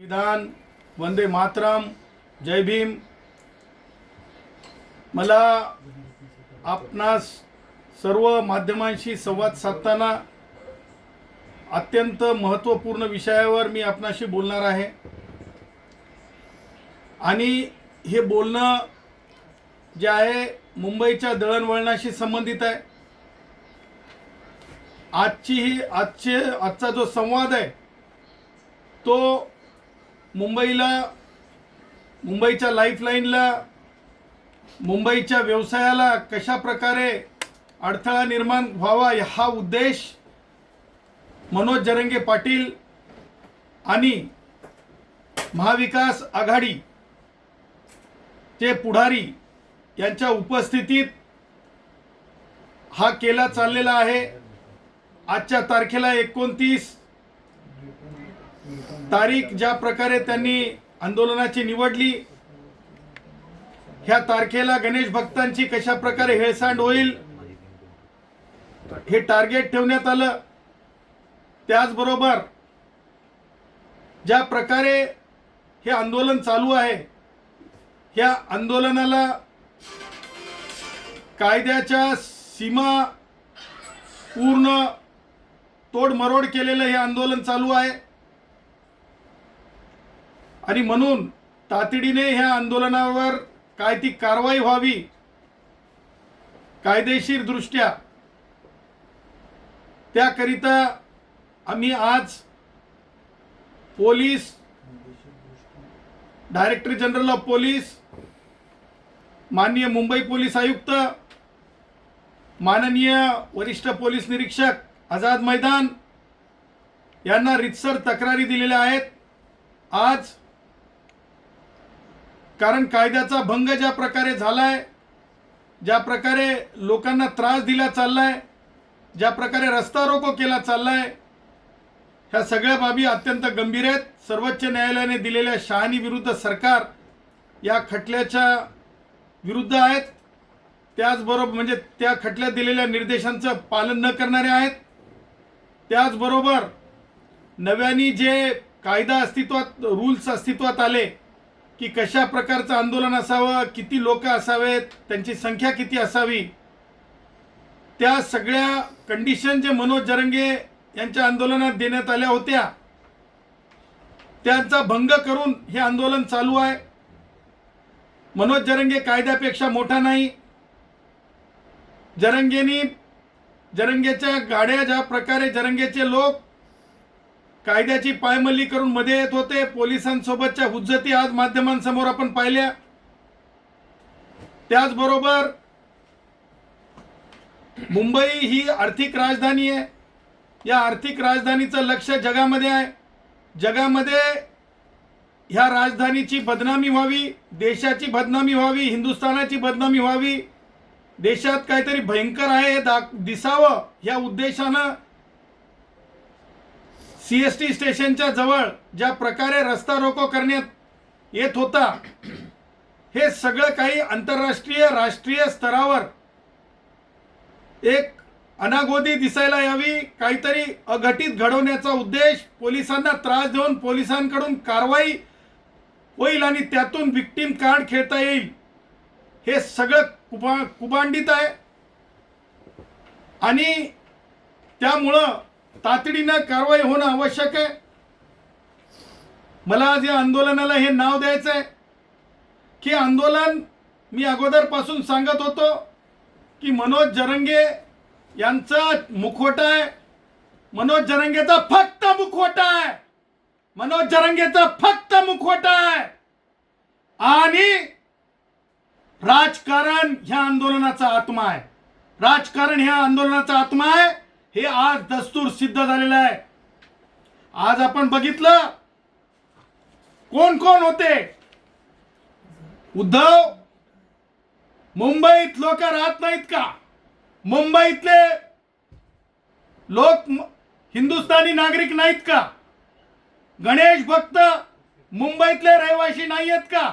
विधान वंदे मातरम जय भीम. मला आपणास सर्व माध्यमांशी संवाद साधताना अत्यंत महत्त्वपूर्ण विषयावर मी आपणाशी बोलणार आहे. आणि हे बोलणं जे आहे मुंबईच्या दळणवळणाशी संबंधित आहे. आजची ही आजचे आजचा जो संवाद आहे तो मुंबईला मुंबईच्या लाईफलाईनला मुंबईच्या व्यवसायाला कशा प्रकारे अडथळा निर्माण व्हावा हा उद्देश मनोज जरंगे पाटील आणि महाविकास आघाडी चे पुढारी यांच्या उपस्थितीत हा केला चाललेला आहे. आजच्या तारखेला एकोणतीस तारीख ज्या प्रकारे त्यांनी आंदोलनाची निवडली ह्या तारखेला गणेश भक्तांची कशा प्रकारे हेळसांड होईल हे टार्गेट ठेवण्यात आलं. त्याचबरोबर ज्या प्रकारे हे आंदोलन चालू आहे ह्या आंदोलनाला कायद्याच्या सीमा पूर्ण तोडमरोड केलेलं हे आंदोलन चालू आहे. आणि म्हणून तातडीने ह्या आंदोलनावर काय ती कारवाई व्हावी कायदेशीर दृष्ट्या त्याकरिता आम्ही आज police director general of police माननीय मुंबई पोलीस आयुक्त माननीय वरिष्ठ पोलीस निरीक्षक आझाद मैदान यांना रितसर तक्रारी दिलेल्या आहेत. आज कारण कायद्याचा भंग ज्या प्रकारे झालाय ज्या प्रकारे लोकांना त्रास दिला चाललाय ज्या प्रकारे रस्ता रोको केला चाललाय ह्या सगळ्या बाबी अत्यंत गंभीर आहेत. सर्वोच्च न्यायालयाने दिलेल्या शहानी विरुद्ध सरकार या खटल्याच्या विरुद्ध आहेत. त्याचबरोबर म्हणजे त्या खटल्यात दिलेल्या निर्देशांचं पालन न करणारे आहेत. त्याचबरोबर नव्याने जे कायदा अस्तित्वात रूल्स अस्तित्वात आले की कशा प्रकारचं आंदोलन असावं किती लोक असावेत त्यांची संख्या किती असावी? त्या सगळ्या कंडिशन जे मनोज जरंगे यांच्या आंदोलनात देण्यात आल्या होत्या त्यांचा भंग करून हे आंदोलन चालू आहे. मनोज जरंगे कायद्यापेक्षा मोठा नाही. जरंगेनी जरंगेच्या गाड्या ज्या प्रकारे जरंगेचे लोक कायद्याची पायमल्ली करून मध्ये येत होते. पोलिसांसोबतच्या हुज्जती आज माध्यमांसमोर आपण पाहिल्या. त्याचबरोबर मुंबई ही आर्थिक राजधानी आहे. या आर्थिक राजधानीचं लक्ष जगामध्ये आहे. जगामध्ये ह्या राजधानीची बदनामी व्हावी देशाची बदनामी व्हावी हिंदुस्थानाची बदनामी व्हावी देशात काहीतरी भयंकर आहे हे दा दिसावं या उद्देशानं सी एस टी स्टेशनच्या जवळ ज्या प्रकारे रस्ता रोको करण्यात येत होता हे सगळं काही आंतरराष्ट्रीय राष्ट्रीय स्तरावर एक अनागोदी दिसायला यावी काहीतरी अघटित घडवण्याचा उद्देश पोलिसांना त्रास देऊन पोलिसांकडून कारवाई होईल आणि त्यातून विक्टीम कार्ड खेळता येईल. हे सगळं कुबा कुबांडित आहे. आणि त्यामुळं तातडीनं कारवाई होणं आवश्यक आहे. मला आज या आंदोलनाला हे नाव द्यायचं आहे. की आंदोलन मी अगोदरपासून सांगत होतो की मनोज जरंगे यांचा मुखवटा आहे. मनोज जरंगेचा फक्त मुखवटा आहे. मनोज जरंगेचा फक्त मुखवटा आहे. आणि राजकारण ह्या आंदोलनाचा आत्मा आहे. राजकारण ह्या आंदोलनाचा आत्मा आहे. हे आज दस्तूर सिद्ध झालेलं आहे. आज आपण बघितलं कोण कोण होते. उद्धव मुंबईत लोक राहत नाहीत का? मुंबईतले लोक हिंदुस्थानी नागरिक नाहीत का? गणेश भक्त मुंबईतले रहिवासी नाही आहेत का?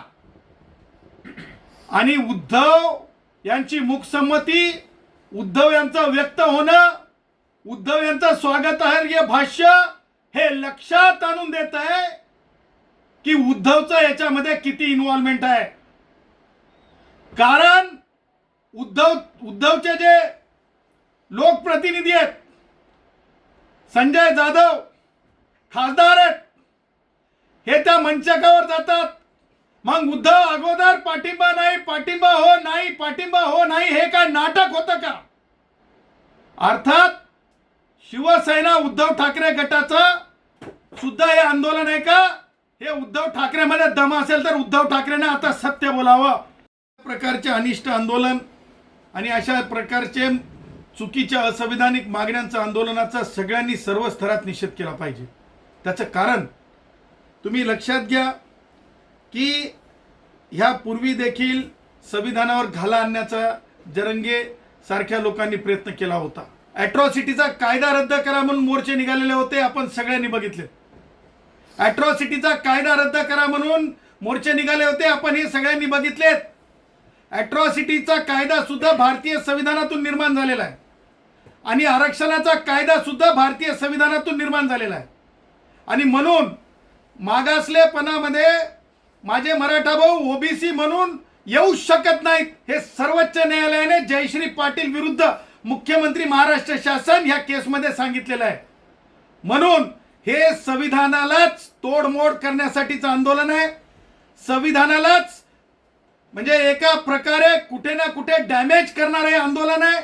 आणि उद्धव यांची मुखसंमती उद्धव यांचं व्यक्त होणं उद्धव यांचं स्वागतार्ह भाष्य हे लक्षात आणून देत आहे की उद्धवचं याच्यामध्ये किती इन्व्हॉल्वमेंट आहे. कारण उद्धव उद्धवचे जे लोकप्रतिनिधी आहेत संजय जाधव खासदार आहेत हे त्या मंचकावर जातात. मग उद्धव अगोदर पाठिंबा नाही पाठिंबा हो नाही पाठिंबा हो नाही हे काय नाटक होतं का? अर्थात शिवसेना उद्धव ठाकरे गटाचं सुद्धा हे आंदोलन आहे का? हे उद्धव ठाकरेमध्ये दम असेल तर उद्धव ठाकरेने आता सत्य बोलावं. प्रकारचे अनिष्ट आंदोलन आणि अशा प्रकारचे चुकीच्या असंविधानिक मागण्यांचं आंदोलनाचा सगळ्यांनी सर्व स्तरात निषेध केला पाहिजे. त्याचं कारण तुम्ही लक्षात घ्या की ह्या पूर्वी देखील संविधानावर घाला आणण्याचा जरंगे सारख्या लोकांनी प्रयत्न केला होता. ॲट्रॉसिटीचा कायदा रद्द करा म्हणून मोर्चे निघालेले होते आपण सगळ्यांनी बघितले. ॲट्रॉसिटीचा कायदा रद्द करा म्हणून मोर्चे निघाले होते आपण हे सगळ्यांनी बघितलेत ॲट्रॉसिटीचा कायदा सुद्धा भारतीय संविधानातून निर्माण झालेला आहे. आणि आरक्षणाचा कायदा सुद्धा भारतीय संविधानातून निर्माण झालेला आहे. आणि म्हणून मागासलेपणामध्ये माझे मराठा भाऊ ओबीसी म्हणून येऊ शकत नाहीत हे सर्वोच्च न्यायालयाने जयश्री पाटील विरुद्ध मुख्यमंत्री महाराष्ट्र शासन या केसमध्ये सांगितलेलं आहे. म्हणून हे संविधानालाच तोडमोड करण्यासाठीचं आंदोलन आहे. संविधानालाच म्हणजे एका प्रकारे कुठे ना कुठे डॅमेज करणारं हे आंदोलन आहे.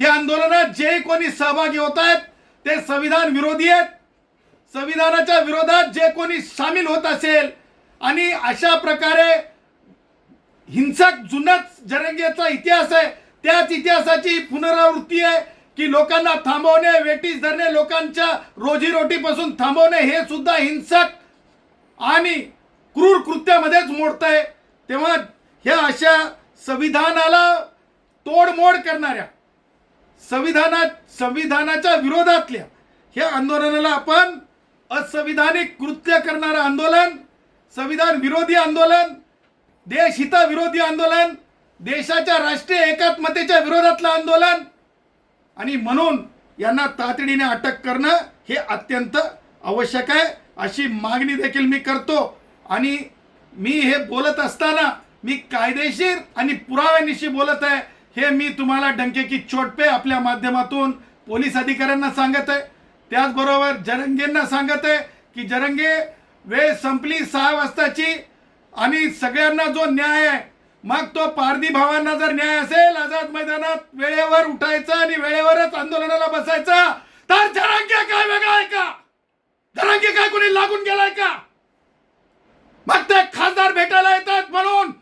हे आंदोलनात जे कोणी सहभागी होत आहेत ते संविधान विरोधी आहेत. संविधानाच्या विरोधात जे कोणी सामील होत असेल आणि अशा प्रकारे हिंसक जुनाच जरंगीचा इतिहास आहे त्याच इतिहासाची पुनरावृत्ती आहे की लोकांना थांबवणे वेटीस धरणे लोकांच्या रोजीरोटीपासून थांबवणे हे सुद्धा हिंसक आणि क्रूर कृत्यामध्येच मोडत आहे. तेव्हा ह्या अशा संविधानाला तोडमोड करणाऱ्या संविधानात संविधानाच्या विरोधातल्या ह्या आंदोलनाला आपण असंविधानिक कृत्य करणारं आंदोलन संविधान विरोधी आंदोलन देशहिताविरोधी आंदोलन देशाच्या राष्ट्रीय एकात्मतेच्या विरोधातलं आंदोलन. आणि म्हणून यांना तातडीने अटक करणं हे अत्यंत आवश्यक आहे. अशी मागणी देखील मी करतो. आणि मी हे बोलत असताना मी कायदेशीर आणि पुराव्यानिशी बोलत आहे. हे मी तुम्हाला डंकेकी चोटपे आपल्या माध्यमातून पोलीस अधिकाऱ्यांना सांगत आहे. त्याचबरोबर जरंगेंना सांगत आहे की जरंगे वेळ संपली सहा वाजताची आणि सगळ्यांना जो न्याय आहे मग तो पारधी भावांना जर न्याय असेल आझाद मैदानात वेळेवर उठायचा आणि वेळेवरच आंदोलनाला बसायचा तर जरांगे काय वेगळा आहे का? जरांगे काय कोणी लागून गेलाय का? मग ते खासदार भेटायला येतात म्हणून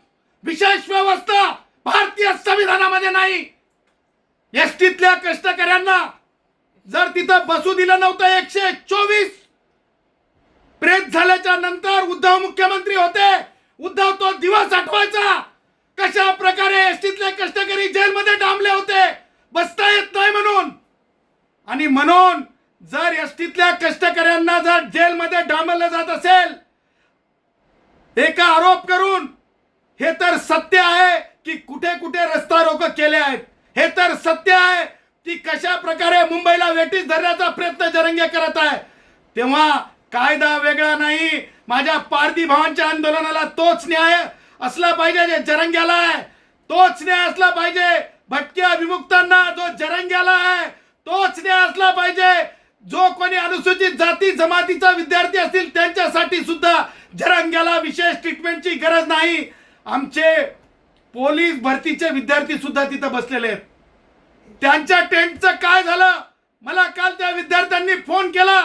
विशेष व्यवस्था भारतीय संविधानामध्ये नाही. एसटीतल्या कष्टकऱ्यांना जर तिथं बसू दिलं नव्हतं एकशे चोवीस प्रेत झाल्याच्यानंतर उद्धव मुख्यमंत्री होते. उद्धव तो दिवस आठवायचा. कशा प्रकारे एसटीतले कष्टकरी जेलमध्ये डांबले होते? बसता येत नाही म्हणून. आणि म्हणून जर एसटीतल्या कष्टकऱ्यांना जर जेलमध्ये डांबलं जात असेल एका आरोप करून हे तर सत्य आहे की कुठे कुठे रस्ता रोक केले आहेत. हे तर सत्य आहे की कशा प्रकारे मुंबईला वेटीस धरण्याचा प्रयत्न जरंगे करत आहे. तेव्हा कायदा वेगळा नाही. माझ्या पारधी भावांच्या आंदोलनाला तोच न्याय असला पाहिजे जे जरंग्याला आहे. तोच न्याय असला पाहिजे. भटक्या विमुक्तांना जो जरंग्याला आहे तोच न्याय असला पाहिजे. जो कोणी अनुसूचित जाती जमातीचा विद्यार्थी असतील त्यांच्यासाठी सुद्धा जरंग्याला विशेष ट्रीटमेंटची गरज नाही. आमचे पोलीस भरतीचे विद्यार्थी सुद्धा तिथं बसलेले आहेत. त्यांच्या टेंटचं काय झालं? मला काल त्या विद्यार्थ्यांनी फोन केला.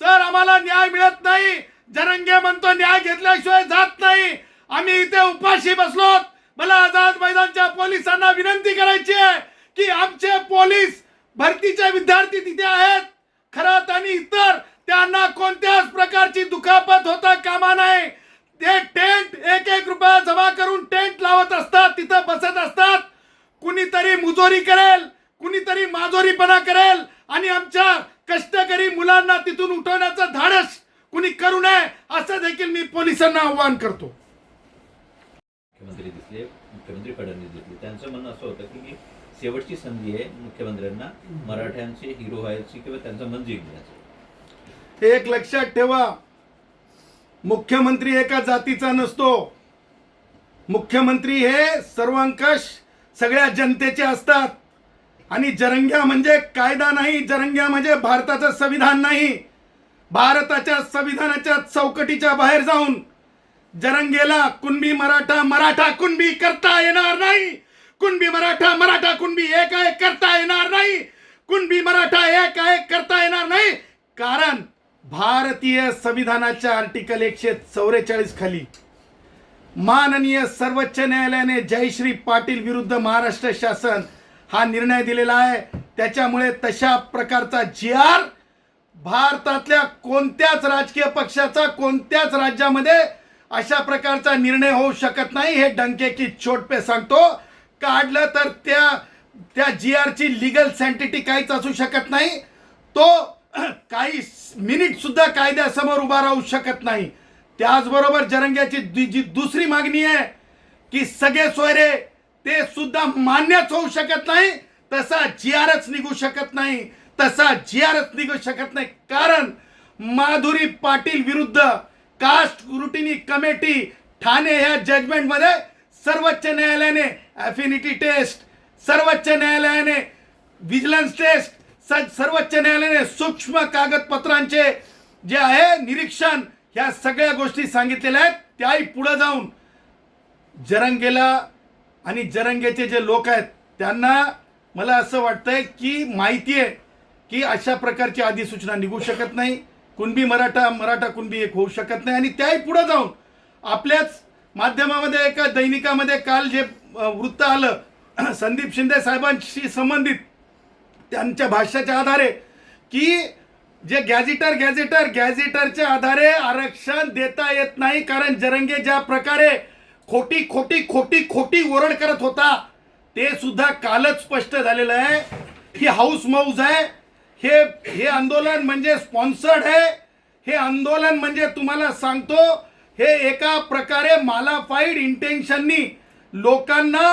सर आम्हाला न्याय मिळत नाही. जरंगे म्हणतो न्याय घेत आम्ही इथे उपाशी बसलो मला आझाद मैदानच्या पोलिसांना विनंती करायची आहे की आमचे पोलीस भरतीचे विद्यार्थी तिथे आहेत. खरात आणि इतर त्यांना कोणत्याच प्रकारची दुखापत होता कामा नाही ते टेंट एक एक रुपया जमा करून टेंट लावत असतात तिथं बसत असतात. कुणीतरी मुजोरी करेल कुणीतरी माजोरीपणा करेल आणि आमच्या कष्टकरी मुलांना तिथून उठवण्याचं धाडस कुणी करू नये असं देखील मी पोलिसांना आव्हान करतो. घेतले मुख्यमंत्री फडणवीस घेतले त्यांचं म्हणणं असं होतं की ही शेवटची संधी आहे मुख्यमंत्र्यांना मराठ्यांचे हिरो व्हायची किंवा त्यांचं मन जिंकण्याचं. एक लक्षात ठेवा. मुख्यमंत्री एका जातीचा नसतो. मुख्यमंत्री हे सर्वांकश सगळ्या जनतेचे असतात. आणि जरंग्या म्हणजे कायदा नाही जरंग्या म्हणजे भारताचं संविधान नाही. भारताच्या संविधानाच्या चौकटीच्या बाहेर जाऊन जरंगेला कुणबी मराठा मराठा कुणबी करता येणार नाही. कुणबी मराठा मराठा कुणबी एक एक करता येणार नाही. कुणबी मराठा एक एक करता येणार नाही. कारण भारतीय संविधानाच्या आर्टिकल एकशे चौवेचाळीस खाली माननीय सर्वोच्च न्यायालयाने जयश्री पाटील विरुद्ध महाराष्ट्र शासन हा निर्णय दिलेला आहे. त्याच्यामुळे तशा प्रकारचा जी आर भारतातल्या कोणत्याच राजकीय पक्षाचा कोणत्याच राज्यामध्ये अशा प्रकारचा निर्णय होऊ शकत नाही हे डंके की छोट पे सांगतो. काढलं तर त्या त्या जी आरची लिगल सँटिटी काहीच असू शकत नाही. तो काही मिनिट सुद्धा कायद्यासमोर उभा राहू शकत नाही. त्याचबरोबर जरंग्याची जी दुसरी मागणी आहे की सगळे सोयरे ते सुद्धा मान्यच होऊ शकत नाही. तसा जी आरच निघू शकत नाही. तसा जी आरच निघू शकत नाही. कारण माधुरी पाटील विरुद्ध कास्ट स्क्रुटिनी कमिटी ठाणे ह्या जजमेंटमध्ये सर्वोच्च न्यायालयाने ॲफिनिटी टेस्ट सर्वोच्च न्यायालयाने व्हिजिलन्स टेस्ट स- सर्वोच्च न्यायालयाने सूक्ष्म कागदपत्रांचे जे आहे निरीक्षण ह्या सगळ्या गोष्टी सांगितलेल्या आहेत. त्याही पुढं जाऊन जरंगेला आणि जरंगेचे जे लोक आहेत त्यांना मला असं वाटतंय की माहिती आहे की अशा प्रकारची अधिसूचना निघू शकत नाही. कुणबी मराठा मराठा कुणबी एक होऊ शकत नाही. आणि त्याही पुढे जाऊन आपल्याच माध्यमामध्ये एका दैनिकामध्ये काल जे वृत्त आलं संदीप शिंदे साहेबांशी संबंधित त्यांच्या भाष्याच्या आधारे की जे गॅझेटर गॅझेटर गॅझेटरच्या आधारे आरक्षण देता येत नाही कारण जरंगे ज्या प्रकारे खोटी खोटी खोटी खोटी ओरड करत होता ते सुद्धा कालच स्पष्ट झालेलं आहे. ही हाऊस मौज आहे. हे हे आंदोलन म्हणजे स्पॉन्सर्ड आहे. हे आंदोलन म्हणजे तुम्हाला सांगतो हे एका प्रकारे मालाफाईड इंटेन्शननी लोकांना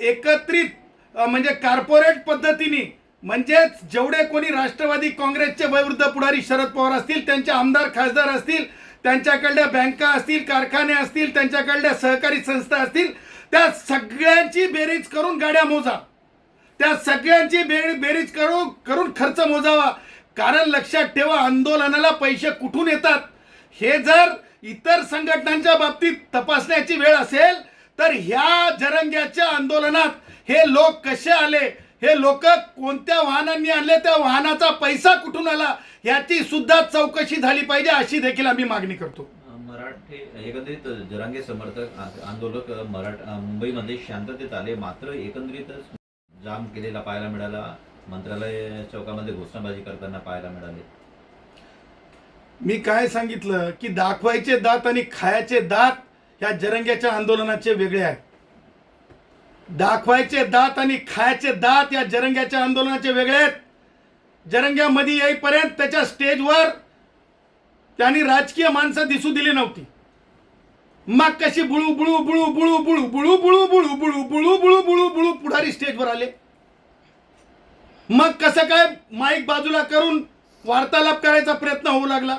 एकत्रित म्हणजे कार्पोरेट पद्धतीने म्हणजेच जेवढे कोणी राष्ट्रवादी काँग्रेसचे वयोवृद्ध पुढारी शरद पवार असतील त्यांचे आमदार खासदार असतील त्यांच्याकडल्या बँका असतील कारखाने असतील त्यांच्याकडल्या सहकारी संस्था असतील त्या सगळ्यांची बेरीज करून गाड्या मोजा. त्या सगळ्यांची बे बेरीज करून करून खर्च मोजावा. कारण लक्षात ठेवा आंदोलनाला पैसे कुठून येतात? हे जर इतर संघटनांच्या बाबतीत तपासण्याची वेळ असेल तर ह्या जरंग्याच्या आंदोलनात हे लोक कसे आले? हे लोक कोणत्या वाहनांनी आणले? त्या वाहनाचा पैसा कुठून आला? याची सुद्धा चौकशी झाली पाहिजे अशी देखील आम्ही मागणी करतो. मराठे एकंदरीत जरांगे समर्थक आंदोलक मराठा मुंबईमध्ये शांततेत आले. मात्र एकंदरीतच जाम केलेला पाहायला मिळाला. मंत्रालय चौकामध्ये घोषणाबाजी करताना पाहायला मिळाले. मी काय सांगितलं? की दाखवायचे दात आणि खायचे दात ह्या जरंग्याच्या आंदोलनाचे वेगळे आहेत. दाखवायचे दात आणि खायचे दात या जरंग्याच्या आंदोलनाचे वेगळे आहेत. जरंग्यामध्ये येईपर्यंत त्याच्या स्टेजवर त्यांनी राजकीय माणसं दिसू दिली नव्हती. मग कशी बुळू बुळू बुळू बुळू बुळू बुळू बुळू बुळू बुळू बुळू बुळू बुळू बुळू पुढारी स्टेजवर आले मग कसं काय माईक बाजूला करून वार्तालाप करायचा प्रयत्न होऊ लागला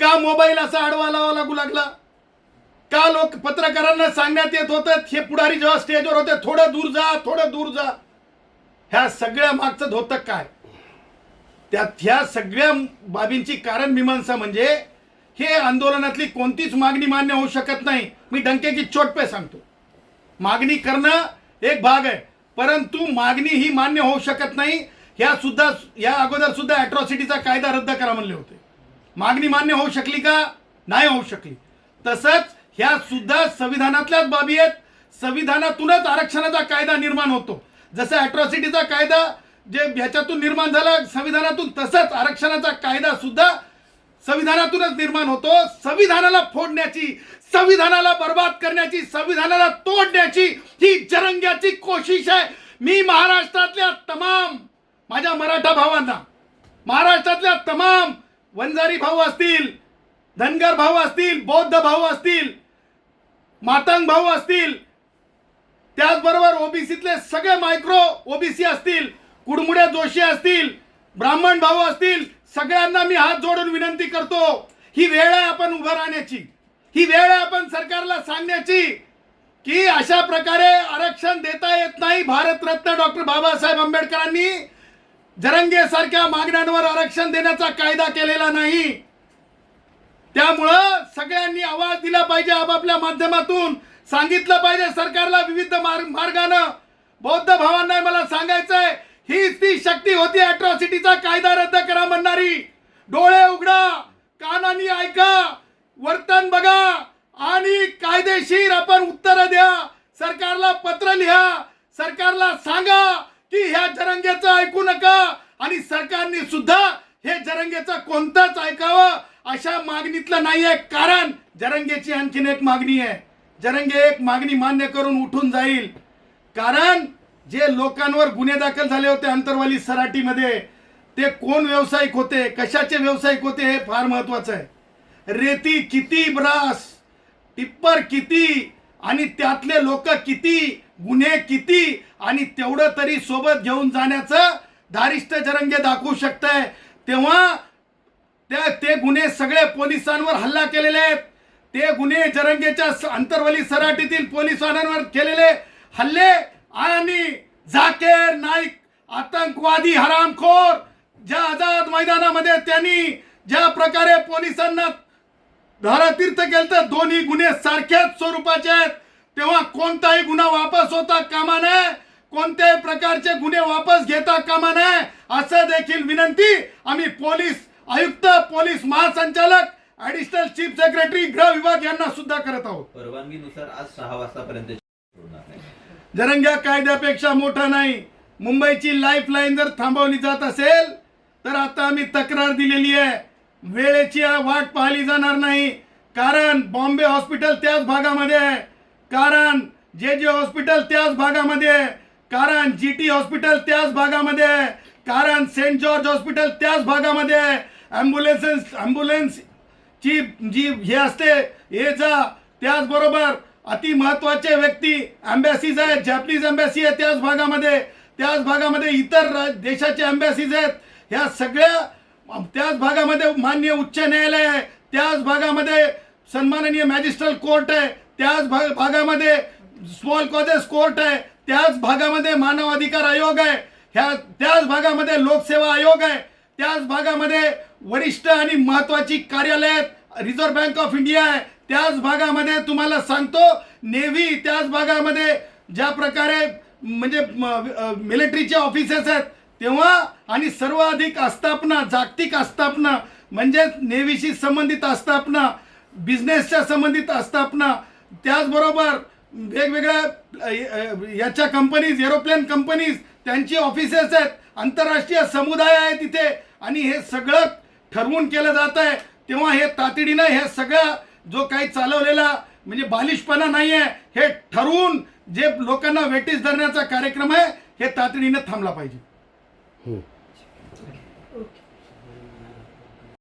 का मोबाईल असा आडवा लावा लागू लागला का लोक पत्रकारांना सांगण्यात येत होतं हे पुढारी जेव्हा स्टेजवर होते थोडं दूर जा थोडं दूर जा ह्या सगळ्या मागचं धोतं काय त्यात ह्या सगळ्या बाबींची कारण मीमांसा म्हणजे हे आंदोलनातली कोणतीच मागणी मान्य होऊ शकत नाही. मी डंके की चोट पे सांगतो. मागणी करणं एक भाग आहे. परंतु मागणी ही मान्य होऊ शकत नाही. ह्या सुद्धा या अगोदर सुद्धा अॅट्रॉसिटीचा कायदा रद्द करा म्हणले होते. मागणी मान्य होऊ शकली का? नाही होऊ शकली. तसंच ह्या सुद्धा संविधानातल्याच बाबी आहेत. संविधानातूनच आरक्षणाचा कायदा निर्माण होतो. जसं अॅट्रॉसिटीचा कायदा जे ह्याच्यातून निर्माण झाला संविधानातून तसंच आरक्षणाचा कायदा सुद्धा संविधानातूनच निर्माण होतो. संविधानाला फोडण्याची संविधानाला बर्बाद करण्याची संविधानाला तोडण्याची ही जरंग्याची कोशिश आहे. मी महाराष्ट्रातल्या तमाम माझ्या मराठा भावांना महाराष्ट्रातल्या तमाम वंजारी भाऊ असतील धनगर भाऊ असतील बौद्ध भाऊ असतील मातंग भाऊ असतील त्याचबरोबर ओबीसीतले सगळे मायक्रो ओबीसी असतील कुडमुड्या जोशी असतील ब्राह्मण भाऊ असतील सगळ्यांना मी हात जोडून विनंती करतो. ही वेळ आहे आपण उभं राहण्याची. ही वेळ आहे आपण सरकारला सांगण्याची की अशा प्रकारे आरक्षण देता येत नाही भारतरत्न डॉक्टर बाबासाहेब आंबेडकरांनी. जरंगेसारख्या मागण्यांवर आरक्षण देण्याचा कायदा केलेला नाही. त्यामुळं सगळ्यांनी आवाज दिला पाहिजे आपापल्या माध्यमातून. सांगितलं पाहिजे सरकारला विविध मार्ग मार्गानं बौद्ध भावांना मला सांगायचं आहे हीच ती शक्ती होती अॅट्रॉसिटीचा कायदा रद्द करा म्हणणारी. डोळे उघडा कानानी ऐका वर्तन बघा आणि कायदेशीर आपण उत्तर द्या. सरकारला पत्र लिहा सरकारला सांगा की ह्या जरंगेचं ऐकू नका आणि सरकारने सुद्धा हे जरंगेचं कोणतंच ऐकावं अशा मागणीतलं नाहीये. कारण जरंगेची आणखीन एक मागणी आहे. जरंगे एक मागणी मान्य करून उठून जाईल. कारण जे लोकांवर गुन्हे दाखल झाले होते अंतरवाली सराटीमध्ये ते कोण व्यावसायिक होते कशाचे व्यावसायिक होते हे फार महत्वाचं आहे. रेती किती ब्रास टिप्पर किती आणि त्यातले लोक किती गुन्हे किती आणि तेवढं तरी सोबत घेऊन जाण्याचं धारिष्ट जरंगे दाखवू शकतंय. तेव्हा त्या ते गुन्हे सगळे पोलिसांवर हल्ला केलेले आहेत. ते गुन्हे जरंगेच्या अंतरवली सराटीतील पोलिसांवर केलेले हल्ले आणि झाकेर नाईक आतंकवादी हरामखोर ज्या आझाद मैदानामध्ये त्यांनी ज्या प्रकारे पोलिसांना धारातीर्थ केलं तर दोन्ही गुन्हे सारख्याच स्वरूपाचे आहेत. तेव्हा कोणताही गुन्हा वापस होता कामा नये. कोणत्याही प्रकारचे गुन्हे वापस घेता कामा नये असं देखील विनंती आम्ही पोलीस आयुक्त पोलीस महासंचालक ऍडिशनल चीफ सेक्रेटरी गृह विभाग यांना सुद्धा करत आहोत. परवानगीनुसार आज सहा वाजतापर्यंत जरंग्या कायद्यापेक्षा मोठा नाही. मुंबईची लाईफलाईन जर थांबवली जात असेल तर आता आम्ही तक्रार दिलेली आहे. वेळेची वाट पाहिली जाणार नाही. कारण बॉम्बे हॉस्पिटल त्याच भागामध्ये आहे. कारण जे जे हॉस्पिटल त्याच भागामध्ये आहे. कारण जी टी हॉस्पिटल त्याच भागामध्ये आहे. कारण सेंट जॉर्ज हॉस्पिटल त्याच भागामध्ये आहे. ॲम्ब्युलन्सेस ॲम्ब्युलन्स ची जी हे असते हे जा त्याचबरोबर अति महत्त्वाचे व्यक्ती अँबॅसीज आहेत जॅपनीज अँबॅसी आहे त्याच भागामध्ये. त्याच भागामध्ये इतर देशाचे अँबॅसीज आहेत. ह्या सगळ्या त्याच भागामध्ये मान्य उच्च न्यायालय आहे. त्याच भागामध्ये सन्माननीय मॅजिस्ट्रल कोर्ट आहे. त्याच भाग भागामध्ये स्मॉल कॉजेस कोर्ट आहे. त्याच भागामध्ये मानव अधिकार आयोग आहे. ह्या त्याच भागामध्ये लोकसेवा आयोग आहे. त्याच भागामध्ये वरिष्ठ आणि महत्त्वाची कार्यालय आहेत. रिझर्व्ह बँक ऑफ इंडिया आहे. त्याच भागामध्ये तुम्हाला सांगतो नेव्ही त्याच भागामध्ये ज्या प्रकारे म्हणजे मिलिटरीचे ऑफिसेस आहेत तेव्हा आणि सर्वाधिक आस्थापना जागतिक आस्थापना म्हणजेच नेव्हीशी संबंधित आस्थापना बिझनेसच्या संबंधित आस्थापना त्याचबरोबर वेगवेगळ्या याच्या कंपनीज एरोप्लेन कंपनीज त्यांची ऑफिसेस आहेत आंतरराष्ट्रीय समुदाय आहे तिथे आणि हे सगळं ठरवून केलं जात आहे तेव्हा हे तातडीनं हे सगळं जो काही चालवलेला म्हणजे बालिशपणा नाही आहे हे ठरवून जे लोकांना वेटीस धरण्याचा कार्यक्रम आहे हे तातडीनं थांबला पाहिजे. हो.